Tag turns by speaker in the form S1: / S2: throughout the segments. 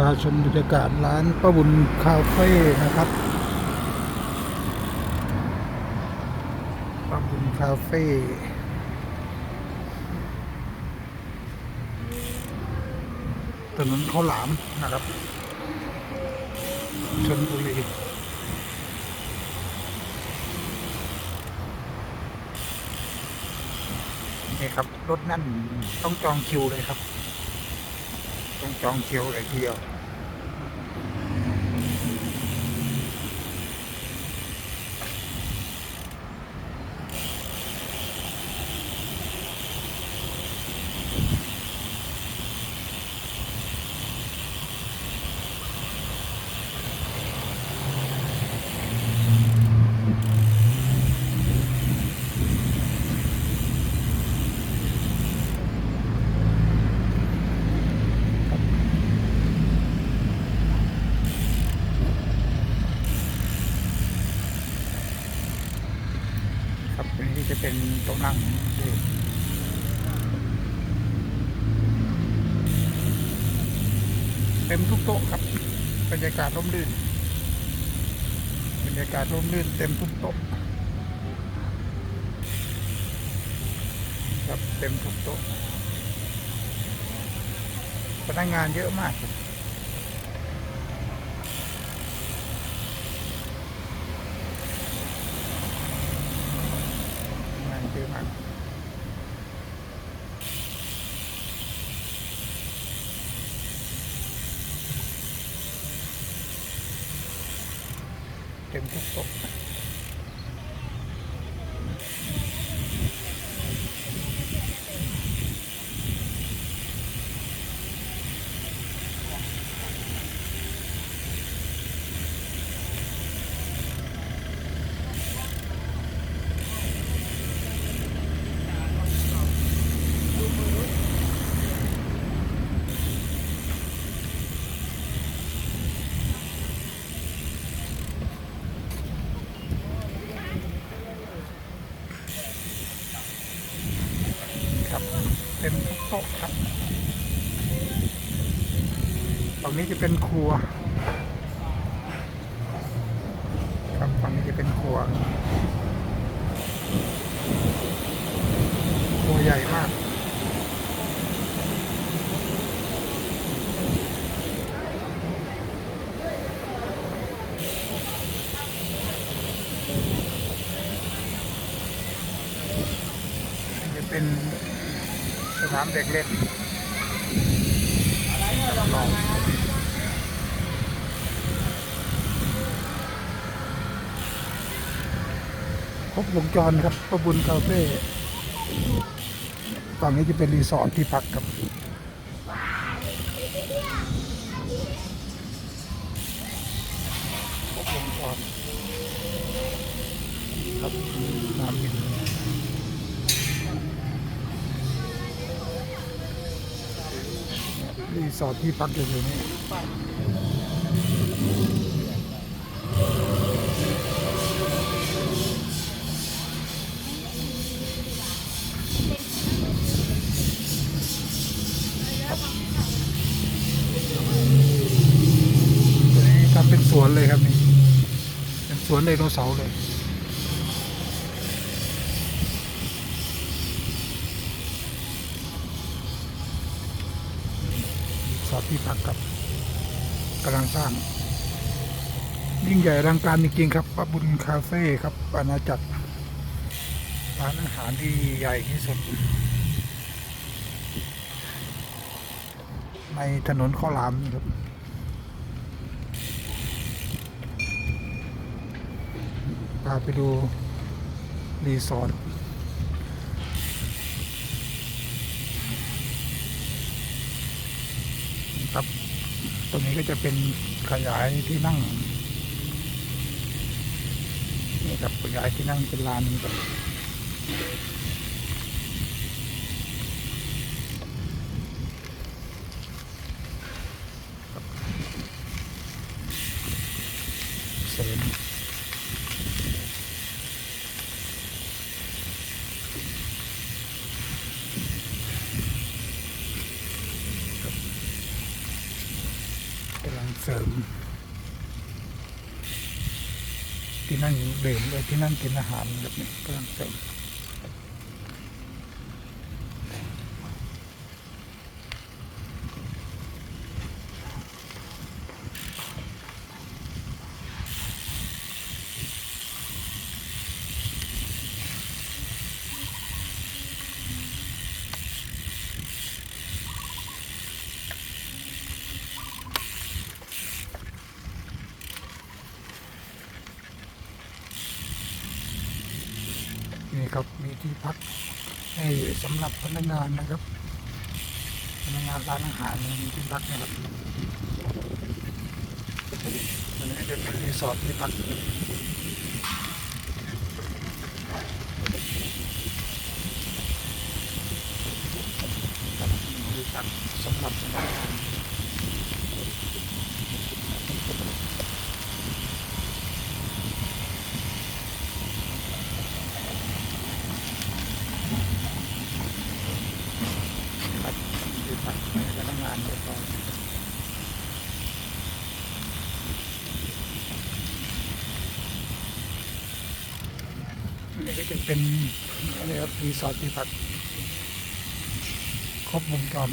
S1: พาชมบรรยากาศร้านป้าบุญคาเฟ่นะครับป้าบุญคาเฟ่ถนนข้าวหลามนะครับชนบุรีนี่ครับ รถนั่นต้องจองคิวเลยครับ ต้องจองคิวเลยทีเดียว อันนี้จะเป็นโต๊ะนั่งที่เต็มทุกโต๊ะครับ บรรยากาศร่มรื่น บรรยากาศร่มรื่น เต็มทุกโต๊ะครับเต็มทุกโต๊ะพนักงานเยอะมากครับงานเยอะมาก เต็ ครับเต็มทุกโต๊ะครับฝั่งนี้จะเป็นครัว ครับฝั่งนี้จะเป็นครัว ครัวใหญ่มากจะเป็น นามเด็กเล่นครบวงจรครับประบุญคาเฟ่ฝั่งนี้จะเป็นรีสอร์ทที่พักครับครบวงจรครับ รีสอร์ทที่พักอยู่นี่ครับตัวนี้ทำเป็นสวนเลยครับนี่เป็นสวนไดโนเสาร์เลย สอดที่พักครับกำลังสร้าง ยิ่งใหญ่อลังการจริงๆครับป้าบุญคาเฟ่ครับอาณาจักรร้านอาหารที่ใหญ่ที่สุด ในถนนข้าวหลามครับพาไปดูรีสอร์ท ครับ ตรงนี้ก็จะเป็นขยายที่นั่งนี่ครับขยายที่นั่งเป็นลานนี้ครับเสริม กำลังเสริม ที่นั่งดื่มเลยที่นั่งกินอาหารแบบนี้กำลังเสริมนี่ครับมี ที่พักให้สำหรับพนักงานนะครับพนักงานร้านอาหารมีที่พักนะครับอันนี้จะเป็นรีสอร์ทที่พักที่พักสำหรับพนักงานครับที่พักให้พนักงานเรียบร้อยอัน นี้ก็จะเป็นอะไรครับรีสอร์ทที่พักครบวงจร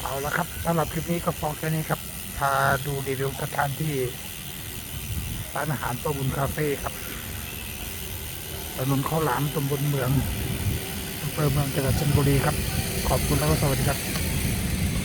S1: เอาละครับสำหรับคลิปนี้ก็พอแค่นี้ครับ พาดูรีวิวสถานที่ ร้านอาหารประบุญคาเฟ่ครับ ถนนข้าวหลามตำบลเมืองอำเภอเมืองจังหวัดชลบุรีครับ ขอบคุณแล้วก็สวัสดีครับ